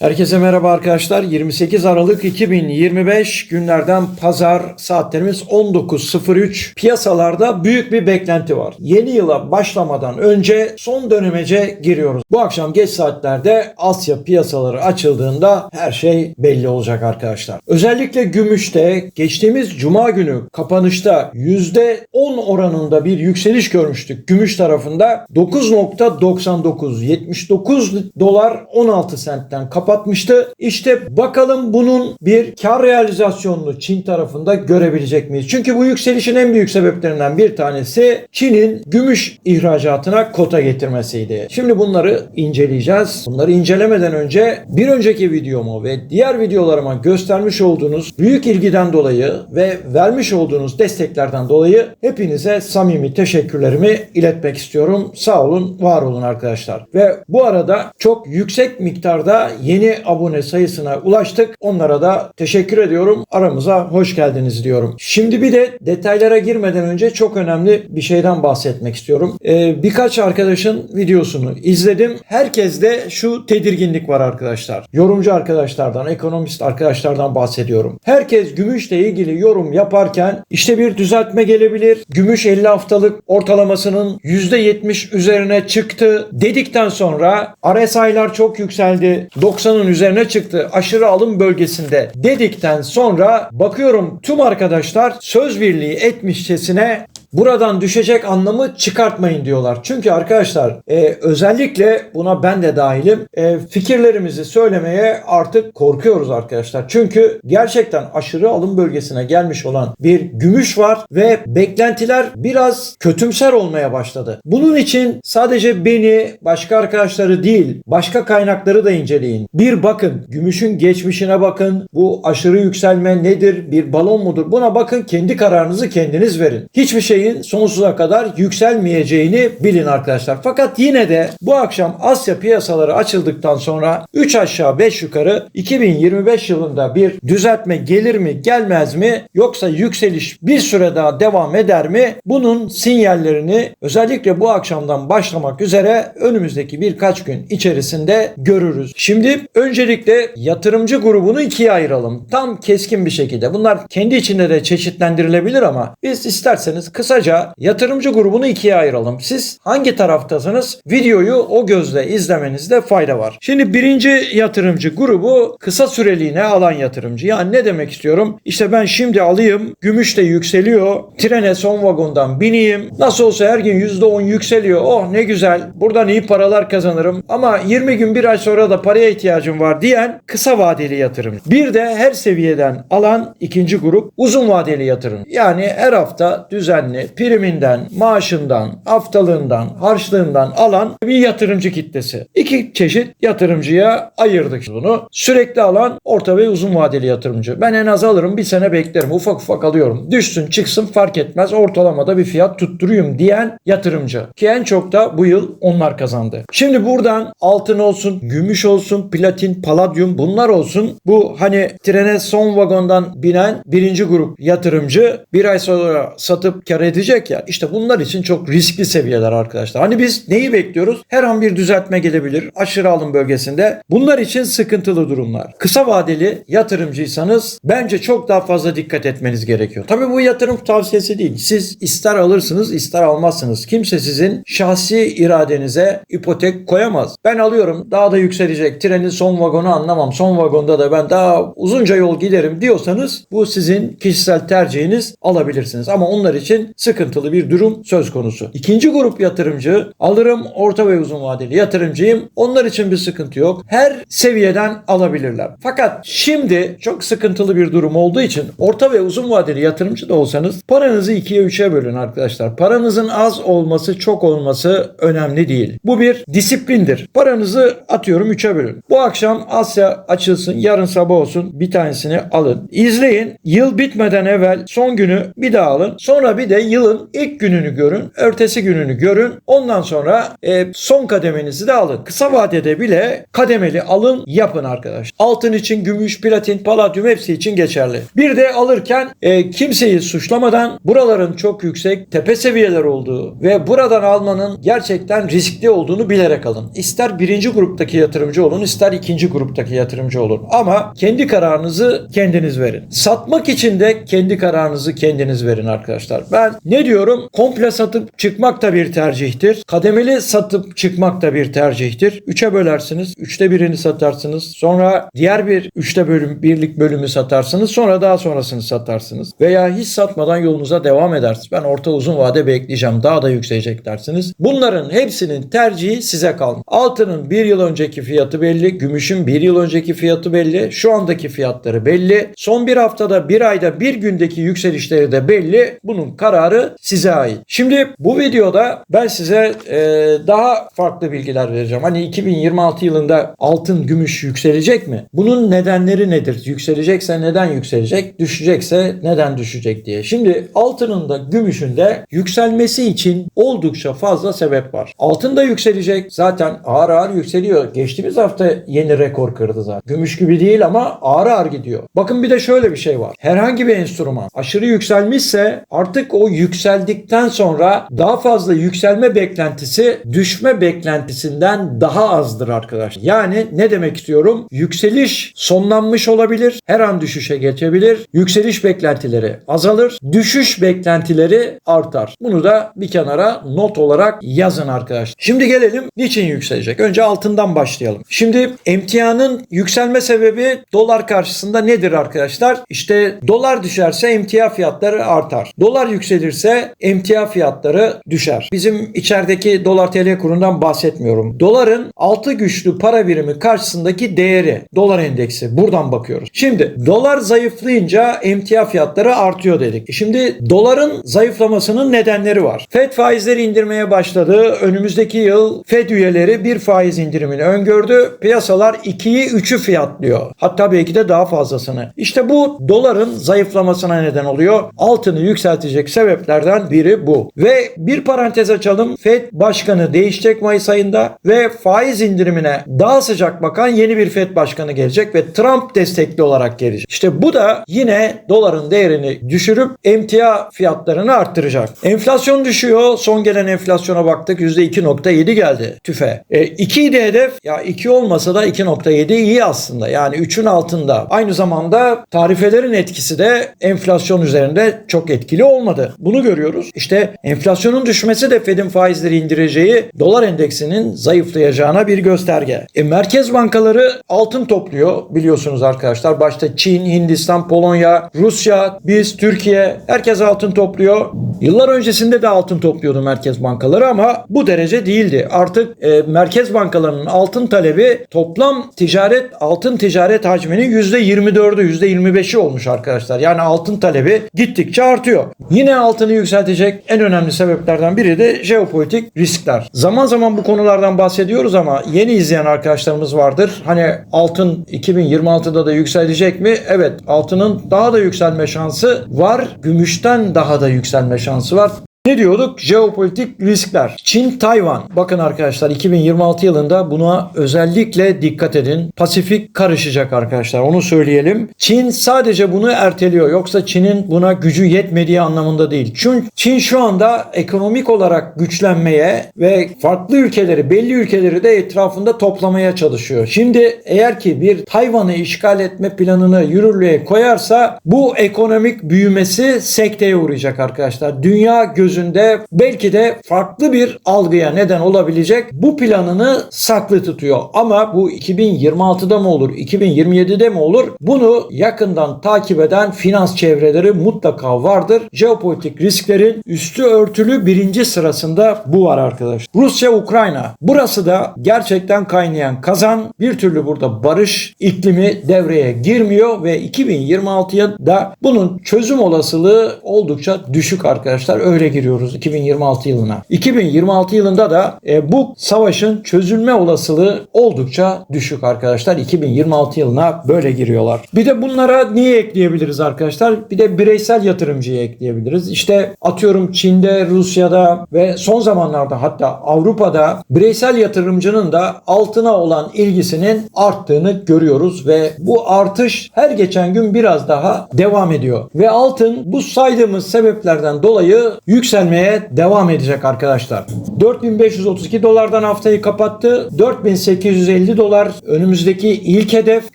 Herkese merhaba arkadaşlar. 28 Aralık 2025 günlerden pazar saatlerimiz 19.03. Piyasalarda büyük bir beklenti var. Yeni yıla başlamadan önce son dönemece giriyoruz. Bu akşam geç saatlerde Asya piyasaları açıldığında her şey belli olacak arkadaşlar. Özellikle gümüşte geçtiğimiz cuma günü kapanışta %10 oranında bir yükseliş görmüştük. Gümüş tarafında 9.99 79 dolar 16 sentten kapatmıştı. İşte bakalım bunun bir kar realizasyonunu Çin tarafında görebilecek miyiz? Çünkü bu yükselişin en büyük sebeplerinden bir tanesi Çin'in gümüş ihracatına kota getirmesiydi. Şimdi bunları inceleyeceğiz. Bunları incelemeden önce bir önceki videomu ve diğer videolarıma göstermiş olduğunuz büyük ilgiden dolayı ve vermiş olduğunuz desteklerden dolayı hepinize samimi teşekkürlerimi iletmek istiyorum. Sağ olun, var olun arkadaşlar. Ve bu arada çok yüksek miktarda yeni abone sayısına ulaştık. Onlara da teşekkür ediyorum. Aramıza hoş geldiniz diyorum. Şimdi bir de detaylara girmeden önce çok önemli bir şeyden bahsetmek istiyorum. Ee, birkaç arkadaşın videosunu izledim. Herkeste şu tedirginlik var arkadaşlar. Yorumcu arkadaşlardan, ekonomist arkadaşlardan bahsediyorum. Herkes gümüşle ilgili yorum yaparken işte bir düzeltme gelebilir. Gümüş 50 haftalık ortalamasının %70 üzerine çıktı dedikten sonra RSI'lar çok yükseldi. 90'ın üzerine çıktı. Aşırı alım bölgesinde dedikten sonra bakıyorum tüm arkadaşlar söz birliği etmişçesine buradan düşecek anlamı çıkartmayın diyorlar. Çünkü arkadaşlar e, özellikle buna ben de dahilim e, fikirlerimizi söylemeye artık korkuyoruz arkadaşlar. Çünkü gerçekten aşırı alım bölgesine gelmiş olan bir gümüş var ve beklentiler biraz kötümser olmaya başladı. Bunun için sadece beni başka arkadaşları değil başka kaynakları da inceleyin. Bir bakın gümüşün geçmişine bakın. Bu aşırı yükselme nedir? Bir balon mudur? Buna bakın kendi kararınızı kendiniz verin. Hiçbir şeyin sonsuza kadar yükselmeyeceğini bilin arkadaşlar. Fakat yine de bu akşam Asya piyasaları açıldıktan sonra 3 aşağı 5 yukarı 2025 yılında bir düzeltme gelir mi gelmez mi yoksa yükseliş bir süre daha devam eder mi? Bunun sinyallerini özellikle bu akşamdan başlamak üzere önümüzdeki birkaç gün içerisinde görürüz. Şimdi öncelikle yatırımcı grubunu ikiye ayıralım. Tam keskin bir şekilde. Bunlar kendi içinde de çeşitlendirilebilir ama biz isterseniz kısaca yatırımcı grubunu ikiye ayıralım. Siz hangi taraftasınız? Videoyu o gözle izlemenizde fayda var. Şimdi birinci yatırımcı grubu kısa süreliğine alan yatırımcı. Yani ne demek istiyorum? İşte ben şimdi alayım, gümüş de yükseliyor, trene son vagondan bineyim. Nasıl olsa her gün %10 yükseliyor. Oh ne güzel. Buradan iyi paralar kazanırım. Ama 20 gün bir ay sonra da paraya ihtiyacım var diyen kısa vadeli yatırımcı. Bir de her seviyeden alan ikinci grup uzun vadeli yatırım. Yani her hafta düzenli priminden, maaşından, haftalığından, harçlığından alan bir yatırımcı kitlesi. İki çeşit yatırımcıya ayırdık bunu. Sürekli alan orta ve uzun vadeli yatırımcı. Ben en az alırım bir sene beklerim. Ufak ufak alıyorum. Düşsün çıksın fark etmez. Ortalamada bir fiyat tutturuyum diyen yatırımcı. Ki en çok da bu yıl onlar kazandı. Şimdi buradan altın olsun, gümüş olsun, platin, paladyum bunlar olsun. Bu hani trene son vagondan binen birinci grup yatırımcı bir ay sonra satıp kar edecek ya. İşte bunlar için çok riskli seviyeler arkadaşlar. Hani biz neyi bekliyoruz? Her an bir düzeltme gelebilir. Aşırı alım bölgesinde. Bunlar için sıkıntılı durumlar. Kısa vadeli yatırımcıysanız bence çok daha fazla dikkat etmeniz gerekiyor. Tabii bu yatırım tavsiyesi değil. Siz ister alırsınız ister almazsınız. Kimse sizin şahsi iradenize ipotek koyamaz. Ben alıyorum daha da yükselecek. Trenin son vagonu anlamam. Son vagonda da ben daha uzunca yol giderim diyorsanız bu sizin kişisel tercihiniz alabilirsiniz. Ama onlar için sıkıntılı bir durum söz konusu. İkinci grup yatırımcı alırım orta ve uzun vadeli yatırımcıyım. Onlar için bir sıkıntı yok. Her seviyeden alabilirler. Fakat şimdi çok sıkıntılı bir durum olduğu için orta ve uzun vadeli yatırımcı da olsanız paranızı ikiye üçe bölün arkadaşlar. Paranızın az olması çok olması önemli değil. Bu bir disiplindir. Paranızı atıyorum üçe bölün. Bu akşam Asya açılsın yarın sabah olsun bir tanesini alın. İzleyin. Yıl bitmeden evvel son günü bir daha alın. Sonra bir de yılın ilk gününü görün, ertesi gününü görün. Ondan sonra e, son kademenizi de alın. Kısa vadede bile kademeli alın yapın arkadaş. Altın için gümüş, platin, paladyum hepsi için geçerli. Bir de alırken e, kimseyi suçlamadan buraların çok yüksek tepe seviyeler olduğu ve buradan almanın gerçekten riskli olduğunu bilerek alın. İster birinci gruptaki yatırımcı olun, ister ikinci gruptaki yatırımcı olun. Ama kendi kararınızı kendiniz verin. Satmak için de kendi kararınızı kendiniz verin arkadaşlar. Ben ne diyorum? Komple satıp çıkmak da bir tercihtir. Kademeli satıp çıkmak da bir tercihtir. Üçe bölersiniz. Üçte birini satarsınız. Sonra diğer bir üçte bölüm, birlik bölümü satarsınız. Sonra daha sonrasını satarsınız. Veya hiç satmadan yolunuza devam edersiniz. Ben orta uzun vade bekleyeceğim. Daha da yükselecek dersiniz. Bunların hepsinin tercihi size kalmış. Altının bir yıl önceki fiyatı belli. Gümüşün bir yıl önceki fiyatı belli. Şu andaki fiyatları belli. Son bir haftada, bir ayda, bir gündeki yükselişleri de belli. Bunun kararı size ait. Şimdi bu videoda ben size e, daha farklı bilgiler vereceğim. Hani 2026 yılında altın, gümüş yükselecek mi? Bunun nedenleri nedir? Yükselecekse neden yükselecek? Düşecekse neden düşecek diye. Şimdi altının da gümüşün de yükselmesi için oldukça fazla sebep var. Altın da yükselecek. Zaten ağır ağır yükseliyor. Geçtiğimiz hafta yeni rekor kırdı zaten. Gümüş gibi değil ama ağır ağır gidiyor. Bakın bir de şöyle bir şey var. Herhangi bir enstrüman aşırı yükselmişse artık o yükseldikten sonra daha fazla yükselme beklentisi düşme beklentisinden daha azdır arkadaşlar. Yani ne demek istiyorum? Yükseliş sonlanmış olabilir. Her an düşüşe geçebilir. Yükseliş beklentileri azalır. Düşüş beklentileri artar. Bunu da bir kenara not olarak yazın arkadaşlar. Şimdi gelelim niçin yükselecek? Önce altından başlayalım. Şimdi emtianın yükselme sebebi dolar karşısında nedir arkadaşlar? İşte dolar düşerse emtia fiyatları artar. Dolar yükselirse emtia fiyatları düşer. Bizim içerideki dolar TL kurundan bahsetmiyorum. Doların altı güçlü para birimi karşısındaki değeri, dolar endeksi buradan bakıyoruz. Şimdi dolar zayıflayınca emtia fiyatları artıyor dedik. Şimdi doların zayıflamasının nedenleri var. Fed faizleri indirmeye başladı. Önümüzdeki yıl Fed üyeleri bir faiz indirimini öngördü. Piyasalar 2'yi 3'ü fiyatlıyor. Hatta belki de daha fazlasını. İşte bu doların zayıflamasına neden oluyor. Altını yükseltecek sebeplerden biri bu. Ve bir parantez açalım. Fed başkanı değişecek Mayıs ayında ve faiz indirimine daha sıcak bakan yeni bir Fed başkanı gelecek ve Trump destekli olarak gelecek. İşte bu da yine doların değerini düşürüp emtia fiyatlarını arttıracak. Enflasyon düşüyor. Son gelen enflasyona baktık. %2.7 geldi tüfe. E, 2 idi hedef. Ya 2 olmasa da 2.7 iyi aslında. Yani 3'ün altında. Aynı zamanda tarifelerin etkisi de enflasyon üzerinde çok etkili olmadı. Bunu görüyoruz. İşte enflasyonun düşmesi de Fed'in faizleri indireceği dolar endeksinin zayıflayacağına bir gösterge. E, merkez bankaları altın topluyor biliyorsunuz arkadaşlar. Başta Çin, Hindistan, Polonya, Rusya, biz, Türkiye herkes altın topluyor. Yıllar öncesinde de altın topluyordu merkez bankaları ama bu derece değildi. Artık e, merkez bankalarının altın talebi toplam ticaret altın ticaret hacminin %24'ü %25'i olmuş arkadaşlar. Yani altın talebi gittikçe artıyor. Yine altını yükseltecek en önemli sebeplerden biri de jeopolitik riskler. Zaman zaman bu konulardan bahsediyoruz ama yeni izleyen arkadaşlarımız vardır. Hani altın 2026'da da yükselecek mi? Evet altının daha da yükselme şansı var. Gümüşten daha da yükselme şansı var. Ne diyorduk? Jeopolitik riskler. Çin, Tayvan. Bakın arkadaşlar 2026 yılında buna özellikle dikkat edin. Pasifik karışacak arkadaşlar. Onu söyleyelim. Çin sadece bunu erteliyor. Yoksa Çin'in buna gücü yetmediği anlamında değil. Çünkü Çin şu anda ekonomik olarak güçlenmeye ve farklı ülkeleri, belli ülkeleri de etrafında toplamaya çalışıyor. Şimdi eğer ki bir Tayvan'ı işgal etme planını yürürlüğe koyarsa bu ekonomik büyümesi sekteye uğrayacak arkadaşlar. Dünya gözünde belki de farklı bir algıya neden olabilecek bu planını saklı tutuyor. Ama bu 2026'da mı olur, 2027'de mi olur? Bunu yakından takip eden finans çevreleri mutlaka vardır. Jeopolitik risklerin üstü örtülü birinci sırasında bu var arkadaş. Rusya, Ukrayna. Burası da gerçekten kaynayan kazan. Bir türlü burada barış iklimi devreye girmiyor ve 2026'ya da bunun çözüm olasılığı oldukça düşük arkadaşlar. Öyle gibi giriyoruz 2026 yılına. 2026 yılında da e, bu savaşın çözülme olasılığı oldukça düşük arkadaşlar. 2026 yılına böyle giriyorlar. Bir de bunlara niye ekleyebiliriz arkadaşlar? Bir de bireysel yatırımcıyı ekleyebiliriz. İşte atıyorum Çin'de, Rusya'da ve son zamanlarda hatta Avrupa'da bireysel yatırımcının da altına olan ilgisinin arttığını görüyoruz ve bu artış her geçen gün biraz daha devam ediyor. Ve altın bu saydığımız sebeplerden dolayı yükselmeye devam edecek arkadaşlar. 4532 dolardan haftayı kapattı. 4850 dolar önümüzdeki ilk hedef.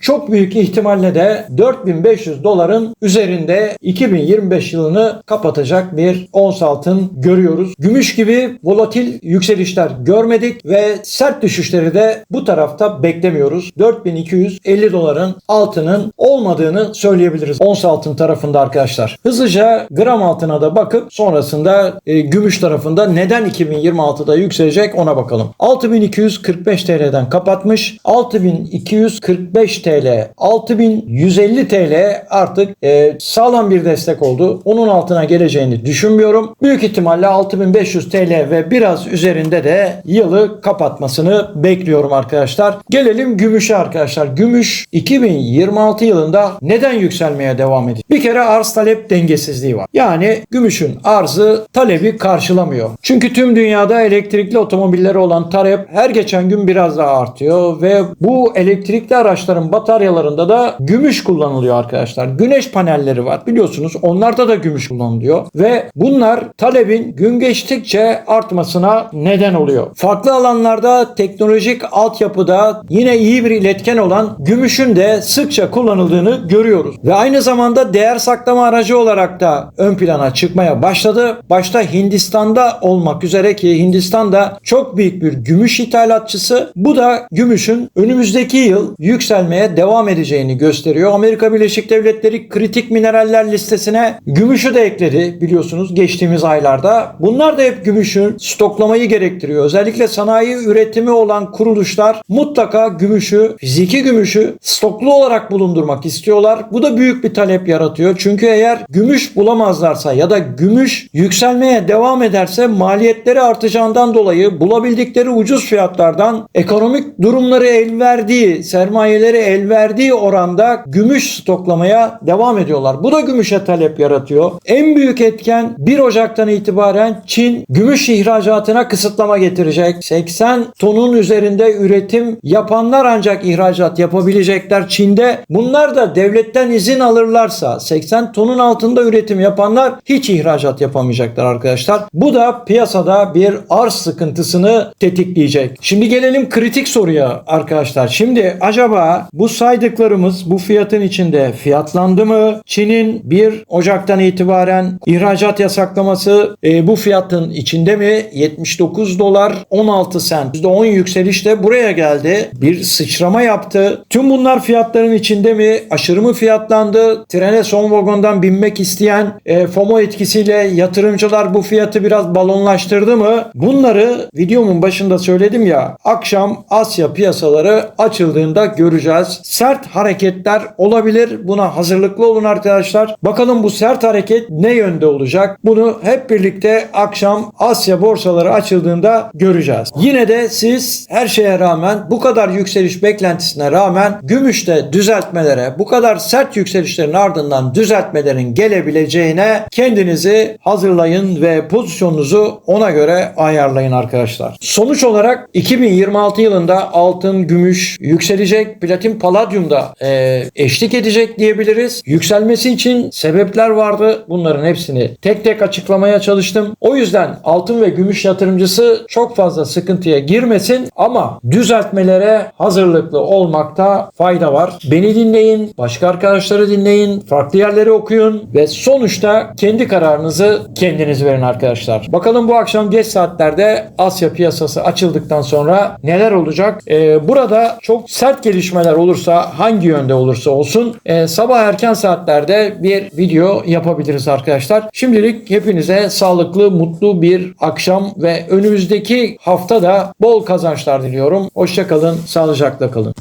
Çok büyük ihtimalle de 4500 doların üzerinde 2025 yılını kapatacak bir ons altın görüyoruz. Gümüş gibi volatil yükselişler görmedik ve sert düşüşleri de bu tarafta beklemiyoruz. 4250 doların altının olmadığını söyleyebiliriz ons altın tarafında arkadaşlar. Hızlıca gram altına da bakıp sonrasında e, gümüş tarafında neden 2026'da yükselecek ona bakalım. 6245 TL'den kapatmış. 6245 TL, 6150 TL artık e, sağlam bir destek oldu. Onun altına geleceğini düşünmüyorum. Büyük ihtimalle 6500 TL ve biraz üzerinde de yılı kapatmasını bekliyorum arkadaşlar. Gelelim gümüşe arkadaşlar. Gümüş 2026 yılında neden yükselmeye devam ediyor? Bir kere arz talep dengesizliği var. Yani gümüşün arzı talebi karşılamıyor. Çünkü tüm dünyada elektrikli otomobilleri olan talep her geçen gün biraz daha artıyor ve bu elektrikli araçların bataryalarında da gümüş kullanılıyor arkadaşlar. Güneş panelleri var biliyorsunuz onlarda da gümüş kullanılıyor ve bunlar talebin gün geçtikçe artmasına neden oluyor. Farklı alanlarda teknolojik altyapıda yine iyi bir iletken olan gümüşün de sıkça kullanıldığını görüyoruz. Ve aynı zamanda değer saklama aracı olarak da ön plana çıkmaya başladı. Başta Hindistan'da olmak üzere ki Hindistan da çok büyük bir gümüş ithalatçısı. Bu da gümüşün önümüzdeki yıl yükselmeye devam edeceğini gösteriyor. Amerika Birleşik Devletleri kritik mineraller listesine gümüşü de ekledi biliyorsunuz geçtiğimiz aylarda. Bunlar da hep gümüşün stoklamayı gerektiriyor. Özellikle sanayi üretimi olan kuruluşlar mutlaka gümüşü, fiziki gümüşü stoklu olarak bulundurmak istiyorlar. Bu da büyük bir talep yaratıyor. Çünkü eğer gümüş bulamazlarsa ya da gümüş yükselmeye devam ederse maliyetleri artacağından dolayı bulabildikleri ucuz fiyatlardan ekonomik durumları el verdiği, sermayeleri el verdiği oranda gümüş stoklamaya devam ediyorlar. Bu da gümüşe talep yaratıyor. En büyük etken 1 Ocak'tan itibaren Çin gümüş ihracatına kısıtlama getirecek. 80 tonun üzerinde üretim yapanlar ancak ihracat yapabilecekler Çin'de. Bunlar da devletten izin alırlarsa 80 tonun altında üretim yapanlar hiç ihracat yapamayacaklar arkadaşlar. Bu da piyasada bir arz sıkıntısını tetikleyecek. Şimdi gelelim kritik soruya arkadaşlar. Şimdi acaba bu saydıklarımız bu fiyatın içinde fiyatlandı mı? Çin'in 1 Ocak'tan itibaren ihracat yasaklaması e, bu fiyatın içinde mi? 79 dolar 16 sent. %10 yükseliş de buraya geldi. Bir sıçrama yaptı. Tüm bunlar fiyatların içinde mi? Aşırı mı fiyatlandı? Trene son vagondan binmek isteyen e, FOMO etkisiyle yatırımcılar bu fiyatı biraz balonlaştırdı mı? Bunları videomun başında söyledim ya. Akşam Asya piyasaları açıldığında göreceğiz. Sert hareketler olabilir. Buna hazırlıklı olun arkadaşlar. Bakalım bu sert hareket ne yönde olacak? Bunu hep birlikte akşam Asya borsaları açıldığında göreceğiz. Yine de siz her şeye rağmen bu kadar yükseliş beklentisine rağmen gümüşte düzeltmelere bu kadar sert yükselişlerin ardından düzeltmelerin gelebileceğine kendinizi hazırlayın ve pozisyonunuzu ona göre ayarlayın arkadaşlar. Sonuç olarak 2026 yılında altın, gümüş yükselecek, platin, paladyum da e, eşlik edecek diyebiliriz. Yükselmesi için sebepler vardı. Bunların hepsini tek tek açıklamaya çalıştım. O yüzden altın ve gümüş yatırımcısı çok fazla sıkıntıya girmesin ama düzeltmelere hazırlıklı olmakta fayda var. Beni dinleyin, başka arkadaşları dinleyin, farklı yerleri okuyun ve sonuçta kendi kararınızı kendiniz verin arkadaşlar. Bakalım bu akşam geç saatlerde Asya piyasası açıldıktan sonra neler olacak? Ee, burada çok sert gelişmeler olursa hangi yönde olursa olsun e, sabah erken saatlerde bir video yapabiliriz arkadaşlar. Şimdilik hepinize sağlıklı, mutlu bir akşam ve önümüzdeki hafta da bol kazançlar diliyorum. Hoşçakalın, sağlıcakla kalın.